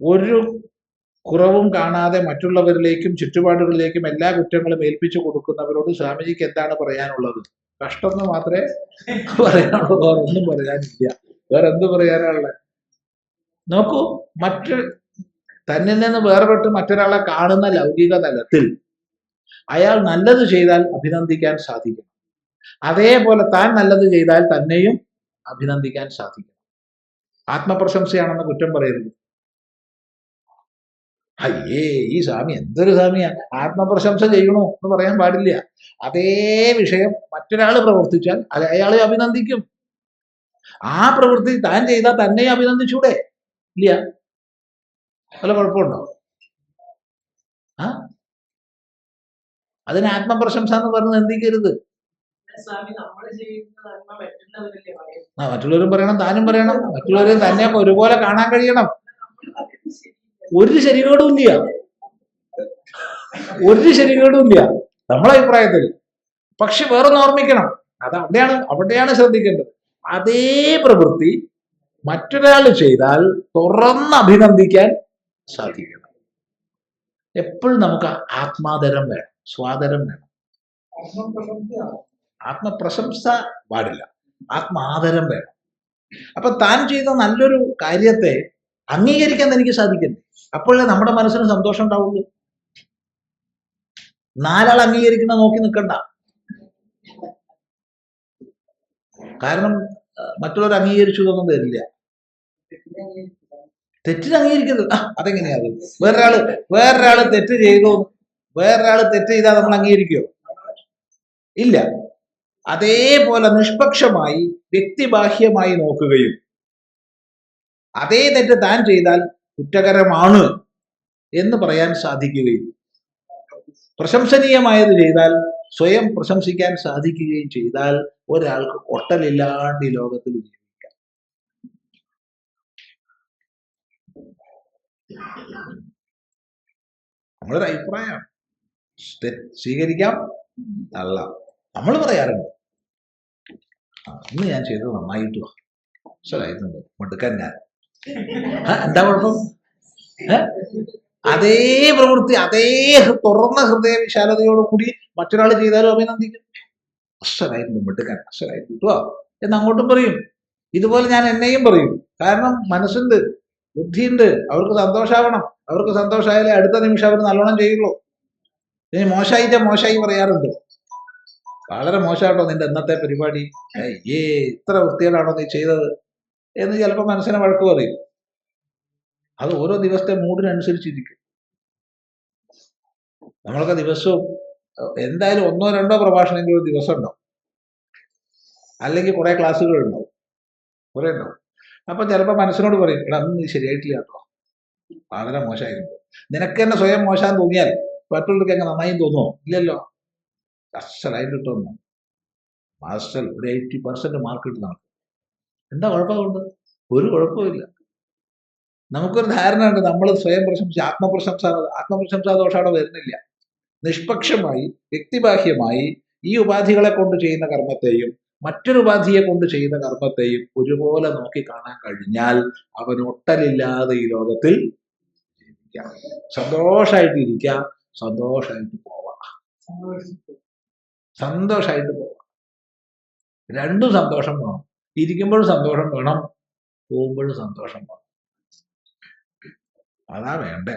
ഒരു കുറവും കാണാതെ മറ്റുള്ളവരിലേക്കും ചുറ്റുപാടുകളിലേക്കും എല്ലാ കുറ്റങ്ങളും ഏൽപ്പിച്ചു കൊടുക്കുന്നവരോട് സ്വാമിജിക്ക് എന്താണ് പറയാനുള്ളത്? കഷ്ടം എന്ന് മാത്രമേ പറയാനുള്ളൂ വേറെ ഒന്നും പറയാനില്ല. വേറെ എന്ത് പറയാനുള്ള നോക്കൂ മറ്റ് തന്നിൽ നിന്ന് വേർപെട്ട് മറ്റൊരാളെ കാണുന്ന ലൗകിക തലത്തിൽ അയാൾ നല്ലത് ചെയ്താൽ അഭിനന്ദിക്കാൻ സാധിക്കും. അതേപോലെ താൻ നല്ലത് ചെയ്താൽ തന്നെയും അഭിനന്ദിക്കാൻ സാധിക്കും. ആത്മപ്രശംസയാണെന്ന് കുറ്റം പറയരുത്. അയ്യേ ഈ സ്വാമി എന്തൊരു സ്വാമിയാ. ആത്മപ്രശംസ ചെയ്യണോ എന്ന് പറയാൻ പാടില്ല. അതേ വിഷയം മറ്റൊരാൾ പ്രവർത്തിച്ചാൽ അത് അയാളെ അഭിനന്ദിക്കും. ആ പ്രവൃത്തി താൻ ചെയ്താൽ തന്നെ അഭിനന്ദിച്ചൂടെ? ഇല്ല. വല്ല കുഴപ്പമുണ്ടോ? ആ? അതിന് ആത്മപ്രശംസ എന്ന് പറഞ്ഞ് നിന്ദിക്കരുത്. ആ മറ്റുള്ളവരും പറയണം താനും പറയണം. മറ്റുള്ളവരും തന്നെ ഒരുപോലെ കാണാൻ കഴിയണം. ഒരു ശരികേടും ഇല്ല. ഒരു ശരികേടും ഇല്ല. നമ്മളെ അഭിപ്രായത്തിൽ. പക്ഷെ വേറൊന്ന് ഓർമ്മിക്കണം. അത് അവിടെയാണ് അവിടെയാണ് ശ്രദ്ധിക്കേണ്ടത്. അതേ പ്രവൃത്തി മറ്റൊരാൾ ചെയ്താൽ തുറന്ന് അഭിനന്ദിക്കാൻ സാധിക്കണം. എപ്പോഴും നമുക്ക് ആത്മാതരം വേണം സ്വാതരം വേണം. ആത്മപ്രശംസ പാടില്ല. ആത്മ ആദരം വേണം. അപ്പൊ താൻ ചെയ്ത നല്ലൊരു കാര്യത്തെ അംഗീകരിക്കാൻ എനിക്ക് സാധിക്കുന്നു. അപ്പോഴേ നമ്മുടെ മനസ്സിന് സന്തോഷം ഉണ്ടാവുള്ളൂ. നാലാൾ അംഗീകരിക്കുന്ന നോക്കി നിൽക്കണ്ട. കാരണം മറ്റുള്ളവർ അംഗീകരിച്ചു എന്നൊന്നും തരില്ല തെറ്റിന് അംഗീകരിക്കരുത്. ആ അതെങ്ങനെയാ അത് വേറൊരാൾ വേറൊരാൾ തെറ്റ് ചെയ്തു? വേറൊരാൾ തെറ്റ് ചെയ്താൽ നമ്മൾ അംഗീകരിക്കുമോ ഇല്ല. അതേപോലെ നിഷ്പക്ഷമായി വ്യക്തിബാഹ്യമായി നോക്കുകയും. അതേ തെറ്റ് താൻ ചെയ്താൽ കുറ്റകരമാണ് എന്ന് പറയാൻ സാധിക്കുകയും. പ്രശംസനീയമായത് ചെയ്താൽ സ്വയം പ്രശംസിക്കാൻ സാധിക്കുകയും ചെയ്താൽ ഒരാൾക്ക് ഒട്ടലില്ലാണ്ട് ഈ ലോകത്തിൽ ജീവിക്കാം. നമ്മളൊരു അഭിപ്രായമാണ് സ്വീകരിക്കാം അല്ല നമ്മൾ പറയാറുണ്ട് "ആ, ഇന്ന് ഞാൻ ചെയ്തത് നന്നായിട്ട് മനസ്സിലായിരുന്നു മിടുക്കൻ ഞാൻ എന്താ കുഴപ്പം? അതേ പ്രവൃത്തി അതേ തുറന്ന ഹൃദയ വിശാലതയോടുകൂടി മറ്റൊരാൾ ചെയ്താലും അഭിനന്ദിക്കും. അശ്വരായിട്ടുണ്ട് മിടുക്കൻ അശ്വരായിട്ടുണ്ട് കേട്ടോ എന്ന് അങ്ങോട്ടും പറയും. ഇതുപോലെ ഞാൻ എന്നെയും പറയും. കാരണം മനസ്സുണ്ട് ബുദ്ധിയുണ്ട് അവർക്ക് സന്തോഷാവണം. അവർക്ക് സന്തോഷമായാലേ അടുത്ത നിമിഷം അവർ നല്ലോണം ചെയ്യുള്ളൂ. ഇനി മോശമായിട്ട് മോശമായി പറയാറുണ്ട്. വളരെ മോശമാണോ നിന്റെ ഇന്നത്തെ പരിപാടി. ഏ ഇത്ര വൃത്തികേടാണോ നീ ചെയ്തത്? എന്ന് ചിലപ്പോൾ മനസ്സിനെ വഴക്ക് പറയും. അത് ഓരോ ദിവസത്തെ മൂഡിനനുസരിച്ചിരിക്കും. നമ്മളൊക്കെ ദിവസവും എന്തായാലും ഒന്നോ രണ്ടോ പ്രഭാഷണമെങ്കിലും ദിവസം ഉണ്ടാവും അല്ലെങ്കിൽ കുറെ ക്ലാസ്സുകൾ ഉണ്ടാവും കുറെ ഉണ്ടാവും. അപ്പൊ ചിലപ്പോൾ മനസ്സിനോട് പറയും എടാ അന്ന് നീ ശരിയായിട്ടില്ല കേട്ടോ. വളരെ മോശമായിരുന്നു. നിനക്ക് തന്നെ സ്വയം മോശം തോന്നിയാൽ മറ്റുള്ളവർക്ക് അങ്ങ് നന്നായി തോന്നുമോ ഇല്ലല്ലോ. അസലായിട്ട് കിട്ടുമെന്ന് മാസ്റ്റർ ഒരു എയ്റ്റി പെർസെന്റ് മാർക്ക് കിട്ടുന്നതാണ് എന്താ കുഴപ്പമുണ്ട്? ഒരു കുഴപ്പമില്ല നമുക്കൊരു ധാരണ ഉണ്ട് നമ്മൾ സ്വയം പ്രശംസ ആത്മപ്രശംസ ആത്മപ്രശംസാ ദോഷം അവിടെ വരുന്നില്ല. നിഷ്പക്ഷമായി വ്യക്തിബാഹ്യമായി ഈ ഉപാധികളെ കൊണ്ട് ചെയ്യുന്ന കർമ്മത്തെയും മറ്റൊരു ഉപാധിയെ കൊണ്ട് ചെയ്യുന്ന കർമ്മത്തെയും ഒരുപോലെ നോക്കി കാണാൻ കഴിഞ്ഞാൽ അവൻ ഒട്ടലില്ലാതെ ഈ ലോകത്തിൽ ജീവിക്കാം. സന്തോഷമായിട്ട് ഇരിക്കാം സന്തോഷമായിട്ട് പോവാം സന്തോഷമായിട്ട് പോവാം. രണ്ടും സന്തോഷം വേണം. ഇരിക്കുമ്പോഴും സന്തോഷം വേണം പോകുമ്പോഴും സന്തോഷം വേണം. അതാ വേണ്ടേ.